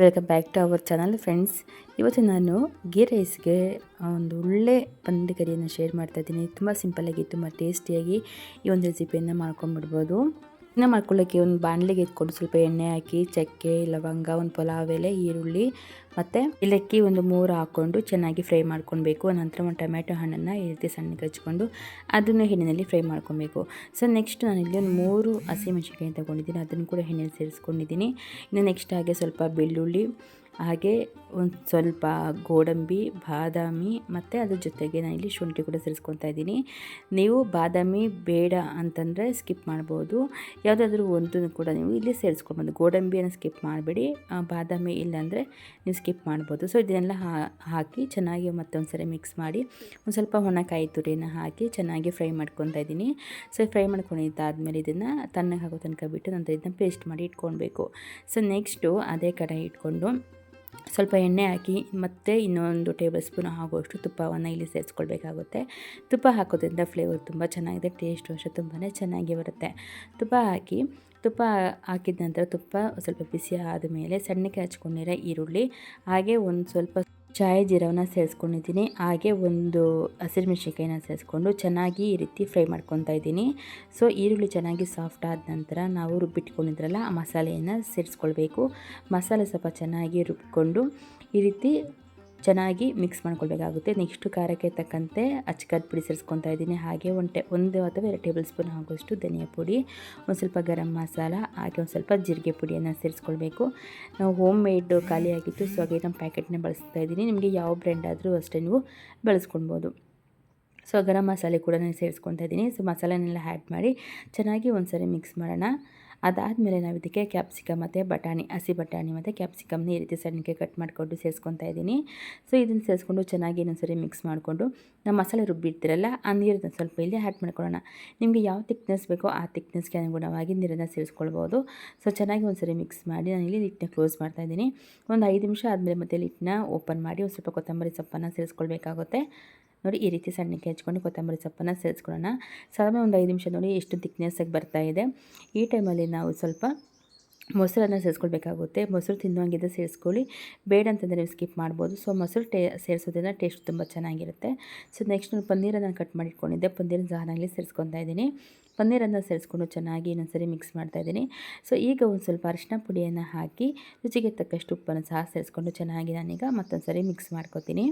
Welcome back to our channel friends ಇವತ್ತು ನಾನು ಗೀ ರೈಸ್ಗೆ ಒಂದು ಒಳ್ಳೆ ಪಂದಿ ಕರಿಯನ್ನು ಶೇರ್ ಮಾಡ್ತಾಯಿದ್ದೀನಿ ತುಂಬ ಸಿಂಪಲ್ಲಾಗಿ ತುಂಬ ಟೇಸ್ಟಿಯಾಗಿ ಈ ಒಂದು ರೆಸಿಪಿಯನ್ನು ಮಾಡ್ಕೊಂಡ್ಬಿಡ್ಬೋದು. ಇನ್ನು ಮಾಡ್ಕೊಳ್ಳೋಕ್ಕೆ ಒಂದು ಬಾಣಲೆಗೆ ಎತ್ಕೊಂಡು ಸ್ವಲ್ಪ ಎಣ್ಣೆ ಹಾಕಿ, ಚಕ್ಕೆ, ಲವಂಗ, ಒಂದು ಪಲಾವ್ ಎಲೆ, ಈರುಳ್ಳಿ ಮತ್ತು ಏಲಕ್ಕಿ ಒಂದು ಮೂರು ಹಾಕ್ಕೊಂಡು ಚೆನ್ನಾಗಿ ಫ್ರೈ ಮಾಡ್ಕೊಳ್ಬೇಕು. ನಂತರ ಒಂದು ಟೊಮ್ಯಾಟೊ ಹಣ್ಣನ್ನು ಈ ರೀತಿ ಸಣ್ಣಗೆ ಹಚ್ಕೊಂಡು ಅದನ್ನು ಎಣ್ಣೆಯಲ್ಲಿ ಫ್ರೈ ಮಾಡ್ಕೊಬೇಕು ಸೊ ನೆಕ್ಸ್ಟ್ ಇಲ್ಲಿ ಒಂದು ಮೂರು ಹಸಿಮೆಣಸಿನ್ಕಾಯಿ ತೊಗೊಂಡಿದ್ದೀನಿ. ಅದನ್ನು ಕೂಡ ಎಣ್ಣೆಯಲ್ಲಿ ಸೇರಿಸ್ಕೊಂಡಿದ್ದೀನಿ. ಇನ್ನು ನೆಕ್ಸ್ಟ್ ಹಾಗೆ ಸ್ವಲ್ಪ ಬೆಳ್ಳುಳ್ಳಿ ಹಾಗೆ ಒಂದು ಸ್ವಲ್ಪ ಗೋಡಂಬಿ, ಬಾದಾಮಿ ಮತ್ತು ಅದ್ರ ಜೊತೆಗೆ ನಾನು ಇಲ್ಲಿ ಶುಂಠಿ ಕೂಡ ಸೇರಿಸ್ಕೊತಾ ಇದ್ದೀನಿ. ನೀವು ಬಾದಾಮಿ ಬೇಡ ಅಂತಂದರೆ ಸ್ಕಿಪ್ ಮಾಡ್ಬೋದು. ಯಾವುದಾದ್ರೂ ಒಂದು ಕೂಡ ನೀವು ಇಲ್ಲಿ ಸೇರಿಸ್ಕೊಬೋದು ಗೋಡಂಬಿಯನ್ನು ಸ್ಕಿಪ್ ಮಾಡಬೇಡಿ. ಬಾದಾಮಿ ಇಲ್ಲಾಂದರೆ ನೀವು ಸ್ಕಿಪ್ ಮಾಡ್ಬೋದು. ಸೊ ಇದನ್ನೆಲ್ಲ ಹಾಕಿ ಚೆನ್ನಾಗಿ ಮತ್ತೊಂದು ಸರಿ ಮಿಕ್ಸ್ ಮಾಡಿ ಒಂದು ಸ್ವಲ್ಪ ಒಣಕಾಯಿ ತುರಿಯನ್ನು ಹಾಕಿ ಚೆನ್ನಾಗಿ ಫ್ರೈ ಮಾಡ್ಕೊತಾ ಇದ್ದೀನಿ. ಸೊ ಫ್ರೈ ಮಾಡ್ಕೊಂಡಿದ್ದಾದಮೇಲೆ ಇದನ್ನು ತಣ್ಣಗೆ ಹಾಕೋ ತನಕ ಬಿಟ್ಟು ನಂತರ ಇದನ್ನು ಪೇಸ್ಟ್ ಮಾಡಿ ಇಟ್ಕೊಳ್ಬೇಕು. ಸೊ ನೆಕ್ಸ್ಟು ಅದೇ ಕಡೆ ಇಟ್ಕೊಂಡು ಸ್ವಲ್ಪ ಎಣ್ಣೆ ಹಾಕಿ ಮತ್ತು ಇನ್ನೊಂದು ಟೇಬಲ್ ಸ್ಪೂನ್ ಆಗುವಷ್ಟು ತುಪ್ಪವನ್ನು ಇಲ್ಲಿ ಸೇರಿಸ್ಕೊಳ್ಬೇಕಾಗುತ್ತೆ. ತುಪ್ಪ ಹಾಕೋದ್ರಿಂದ ಫ್ಲೇವರ್ ತುಂಬ ಚೆನ್ನಾಗಿದೆ, ಟೇಸ್ಟ್ ಅಷ್ಟೇ ತುಂಬಾ ಚೆನ್ನಾಗಿ ಬರುತ್ತೆ. ತುಪ್ಪ ಹಾಕಿ, ತುಪ್ಪ ಹಾಕಿದ ನಂತರ ತುಪ್ಪ ಸ್ವಲ್ಪ ಬಿಸಿ ಆದ ಮೇಲೆ ಸಣ್ಣಕ್ಕೆ ಹಚ್ಕೊಂಡಿರೋ ಈರುಳ್ಳಿ, ಹಾಗೆ ಒಂದು ಸ್ವಲ್ಪ ಚಾಯ್ ಜೀರವನ್ನ ಸೇರಿಸ್ಕೊಂಡಿದ್ದೀನಿ. ಹಾಗೆ ಒಂದು ಹಸಿರುಮೆಣ್ಸಿನ್ಕಾಯಿನ ಸೇರಿಸ್ಕೊಂಡು ಚೆನ್ನಾಗಿ ಈ ರೀತಿ ಫ್ರೈ ಮಾಡ್ಕೊತಾ ಇದ್ದೀನಿ. ಸೊ, ಈರುಳ್ಳಿ ಚೆನ್ನಾಗಿ ಸಾಫ್ಟ್ ಆದ ನಂತರ ನಾವು ರುಬ್ಬಿಟ್ಕೊಂಡಿದ್ರಲ್ಲ, ಆ ಮಸಾಲೆಯನ್ನು ಸೇರಿಸ್ಕೊಳ್ಬೇಕು. ಮಸಾಲೆ ಸ್ವಲ್ಪ ಚೆನ್ನಾಗಿ ರುಬ್ಬಿಕೊಂಡು ಈ ರೀತಿ ಚೆನ್ನಾಗಿ ಮಿಕ್ಸ್ ಮಾಡ್ಕೊಳ್ಬೇಕಾಗುತ್ತೆ. ನೆಕ್ಸ್ಟು ಖಾರಕ್ಕೆ ತಕ್ಕಂತೆ ಅಚ್ಚಕದ ಪುಡಿ ಸೇರಿಸ್ಕೊತಾ ಇದ್ದೀನಿ. ಹಾಗೆ ಒಂದು ಒಂದು ಅಥವಾ ಎರಡು ಟೇಬಲ್ ಸ್ಪೂನ್ ಆಗುವಷ್ಟು ಧನಿಯಾ ಪುಡಿ, ಒಂದು ಸ್ವಲ್ಪ ಗರಂ ಮಸಾಲ, ಹಾಗೆ ಒಂದು ಸ್ವಲ್ಪ ಜೀರಿಗೆ ಪುಡಿಯನ್ನು ಸೇರಿಸ್ಕೊಳ್ಬೇಕು. ನಾವು ಹೋಮ್ ಮೇಡ್ ಖಾಲಿಯಾಗಿತ್ತು ಸೊ ಹಾಗೆ ನಮ್ಮ ಪ್ಯಾಕೆಟ್ನೇ ಬಳಸ್ತಾ ಇದ್ದೀನಿ. ನಿಮಗೆ ಯಾವ ಬ್ರ್ಯಾಂಡ್ ಆದರೂ ಅಷ್ಟೇ ನೀವು ಬಳಸ್ಕೊಳ್ಬೋದು. ಸೊ ಗರಂ ಮಸಾಲೆ ಕೂಡ ನಾನು ಸೇರಿಸ್ಕೊತಾ ಇದ್ದೀನಿ. ಸೊ ಮಸಾಲೆನೆಲ್ಲ ಆ್ಯಡ್ ಮಾಡಿ ಚೆನ್ನಾಗಿ ಒಂದು ಸರಿ ಮಿಕ್ಸ್ ಮಾಡೋಣ. ಅದಾದಮೇಲೆ ನಾವು ಇದಕ್ಕೆ ಕ್ಯಾಪ್ಸಿಕಮ್ ಮತ್ತು ಬಟಾಣಿ, ಹಸಿ ಬಟಾಣಿ ಮತ್ತು ಕ್ಯಾಪ್ಸಿಕಮ್ನ ಈ ರೀತಿ ಸಣ್ಣಕ್ಕೆ ಕಟ್ ಮಾಡಿಕೊಂಡು ಸೇರಿಸ್ಕೊತಾ ಇದ್ದೀನಿ. ಸೊ ಇದನ್ನು ಸೇರಿಸ್ಕೊಂಡು ಚೆನ್ನಾಗಿ ಇನ್ನೊಂದ್ಸರಿ ಮಿಕ್ಸ್ ಮಾಡಿಕೊಂಡು ನಮ್ಮ ಮಸಾಲೆ ರುಬ್ಬಿಡ್ತಿರಲ್ಲ ಆ ನೀರನ್ನು ಸ್ವಲ್ಪ ಇಲ್ಲಿ ಆ್ಯಡ್ ಮಾಡ್ಕೊಳ್ಳೋಣ. ನಿಮಗೆ ಯಾವ ತಿಕ್ನೆಸ್ ಬೇಕೋ ಆ ತಿಕ್ನೆಸ್ಗೆ ಅನುಗುಣವಾಗಿ ನೀರನ್ನು ಸೇರಿಸ್ಕೊಳ್ಬೋದು. ಸೊ ಚೆನ್ನಾಗಿ ಒಂದ್ಸರಿ ಮಿಕ್ಸ್ ಮಾಡಿ ನಾನು ಇಲ್ಲಿ ಲಿಟ್ನ ಕ್ಲೋಸ್ ಮಾಡ್ತಾಯಿದ್ದೀನಿ ಒಂದು ಐದು ನಿಮಿಷ ಆದಮೇಲೆ ಮತ್ತೆ ಲಿಟ್ನ ಓಪನ್ ಮಾಡಿ ಒಂದು ಸ್ವಲ್ಪ ಕೊತ್ತಂಬರಿ ಸೊಪ್ಪನ್ನು ಸೇರಿಸ್ಕೊಳ್ಬೇಕಾಗುತ್ತೆ. ನೋಡಿ ಈ ರೀತಿ ಸಣ್ಣಕ್ಕೆ ಹಚ್ಕೊಂಡು ಕೊತ್ತಂಬರಿ ಸೊಪ್ಪನ್ನು ಸೇರಿಸ್ಕೊಳ್ಳೋಣ. ಸಾಧಾರಣ ಒಂದು ಐದು ನಿಮಿಷ ನೋಡಿ ಎಷ್ಟು ತಿಕ್ನೆಸ್ಸಾಗಿ ಬರ್ತಾ ಇದೆ. ಈ ಟೈಮಲ್ಲಿ ನಾವು ಸ್ವಲ್ಪ ಮೊಸರನ್ನು ಸೇರಿಸ್ಕೊಳ್ಬೇಕಾಗುತ್ತೆ. ಮೊಸರು ತಿನ್ನುವಂಗಿದ್ದ ಸೇರಿಸ್ಕೊಳ್ಳಿ. ಬೇಡ ಅಂತಂದರೆ ನೀವು ಸ್ಕಿಪ್ ಮಾಡ್ಬೋದು. ಸೊ ಮೊಸರು ಟೇ ಸೇರಿಸೋದ್ರಿಂದ ಟೇಸ್ಟ್ ತುಂಬ ಚೆನ್ನಾಗಿರುತ್ತೆ. ಸೊ ನೆಕ್ಸ್ಟ್ ನಾನು ಪನ್ನೀರನ್ನು ಕಟ್ ಮಾಡಿಟ್ಕೊಂಡಿದ್ದೆ. ಪನ್ನೀರನ್ನ ಸಹನಾಗಲಿ ಸೇರಿಸ್ಕೊತಾ ಇದ್ದೀನಿ. ಪನ್ನೀರನ್ನು ಸೇರಿಸ್ಕೊಂಡು ಚೆನ್ನಾಗಿ ಇನ್ನೊಂದ್ಸರಿ ಮಿಕ್ಸ್ ಮಾಡ್ತಾ ಇದ್ದೀನಿ. ಸೊ ಈಗ ಒಂದು ಸ್ವಲ್ಪ ಅರಿಶಿನ ಪುಡಿಯನ್ನು ಹಾಕಿ, ರುಚಿಗೆ ತಕ್ಕಷ್ಟು ಉಪ್ಪನ್ನು ಸಹ ಸೇರಿಸ್ಕೊಂಡು ಚೆನ್ನಾಗಿ ನಾನೀಗ ಮತ್ತೊಂದು ಸರಿ ಮಿಕ್ಸ್ ಮಾಡ್ಕೊತೀನಿ.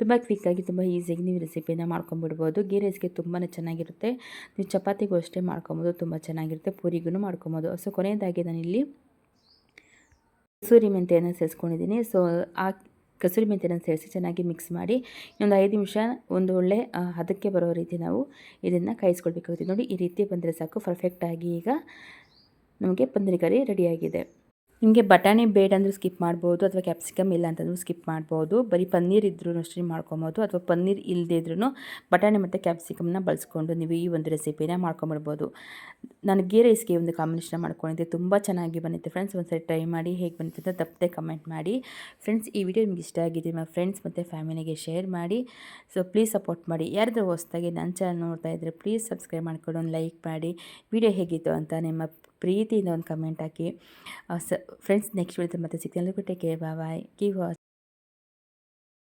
ತುಂಬ ಕ್ವಿಕ್ಕಾಗಿ ತುಂಬ ಈಸಿಯಾಗಿ ನೀವು ರೆಸಿಪಿನ ಮಾಡ್ಕೊಂಬಿಡ್ಬೋದು. ಗೀ ರೈಸ್ಗೆ ತುಂಬಾ ಚೆನ್ನಾಗಿರುತ್ತೆ. ನೀವು ಚಪಾತಿಗೂ ಅಷ್ಟೇ ಮಾಡ್ಕೊಬೋದು, ತುಂಬ ಚೆನ್ನಾಗಿರುತ್ತೆ. ಪೂರಿಗೂ ಮಾಡ್ಕೊಬೋದು. ಸೊ ಕೊನೆಯದಾಗಿ ನಾನಿಲ್ಲಿ ಕಸೂರಿ ಮೆಂತೆಯನ್ನು ಸೇರಿಸ್ಕೊಂಡಿದ್ದೀನಿ. ಸೊ ಆ ಕಸೂರಿ ಮೆಂತೆಯನ್ನು ಸೇರಿಸಿ ಚೆನ್ನಾಗಿ ಮಿಕ್ಸ್ ಮಾಡಿ ಇನ್ನೊಂದು ಐದು ನಿಮಿಷ ಒಂದು ಒಳ್ಳೆ ಹದಕ್ಕೆ ಬರೋ ರೀತಿ ನಾವು ಇದನ್ನು ಕಾಯಿಸ್ಕೊಳ್ಬೇಕಾಗುತ್ತೆ. ನೋಡಿ, ಈ ರೀತಿ ಬಂದರೆ ಸಾಕು. ಪರ್ಫೆಕ್ಟಾಗಿ ಈಗ ನಮಗೆ ಪನ್ನೀರ್ ಕರಿ ರೆಡಿಯಾಗಿದೆ ನಿಮಗೆ ಬಟಾಣಿ ಬೇಡ ಅಂದರೆ ಸ್ಕಿಪ್ ಮಾಡ್ಬೋದು ಅಥವಾ ಕ್ಯಾಪ್ಸಿಕಮ್ ಇಲ್ಲ ಅಂತಂದ್ರೂ ಸ್ಕಿಪ್ ಮಾಡ್ಬೋದು. ಬರೀ ಪನ್ನೀರ್ ಇದ್ರೂ ಅಷ್ಟೇ ಮಾಡ್ಕೊಬೋದು. ಅಥವಾ ಪನ್ನೀರ್ ಇಲ್ಲದೇ ಇದ್ರೂ ಬಟಾಣಿ ಮತ್ತು ಕ್ಯಾಪ್ಸಿಕಮ್ನ ಬಳಸ್ಕೊಂಡು ನೀವು ಈ ಒಂದು ರೆಸಿಪಿನ ಮಾಡ್ಕೊಂಬಿಡ್ಬೋದು ನಾನು ಗೀ ರೈಸ್ಗೆ ಒಂದು ಕಾಂಬಿನೇಷನ್ ಮಾಡ್ಕೊಂಡಿದ್ದೆ. ತುಂಬ ಚೆನ್ನಾಗಿ ಬಂದಿತ್ತು ಫ್ರೆಂಡ್ಸ್. ಒಂದ್ಸರಿ ಟ್ರೈ ಮಾಡಿ ಹೇಗೆ ಬಂದಿತ್ತು ಅಂತ ತಪ್ಪದೆ ಕಮೆಂಟ್ ಮಾಡಿ. ಫ್ರೆಂಡ್ಸ್, ಈ ವಿಡಿಯೋ ನಿಮ್ಗೆ ಇಷ್ಟ ಆಗಿದೆ ನಿಮ್ಮ ಫ್ರೆಂಡ್ಸ್ ಮತ್ತು ಫ್ಯಾಮಿಲಿಗೆ ಶೇರ್ ಮಾಡಿ. ಸೊ, ಪ್ಲೀಸ್ ಸಪೋರ್ಟ್ ಮಾಡಿ. ಯಾರಾದರೂ ಹೊಸ್ದಾಗಿ ನನ್ನ ಚಾನಲ್ ನೋಡ್ತಾ ಇದ್ದರೆ ಪ್ಲೀಸ್ ಸಬ್ಸ್ಕ್ರೈಬ್ ಮಾಡ್ಕೊಂಡು ಒಂದು ಲೈಕ್ ಮಾಡಿ. ವಿಡಿಯೋ ಹೇಗಿತ್ತು ಅಂತ ನಿಮ್ಮ ಪ್ರೀತಿಯಿಂದ ಒಂದು ಕಮೆಂಟ್ ಹಾಕಿ. ಸ ಫ್ರೆಂಡ್ಸ್ ನೆಕ್ಸ್ಟ್ ವಿಡಿಯೋ ಮತ್ತೆ ಸಿಗ್ತೀನಿ take care bye keep watch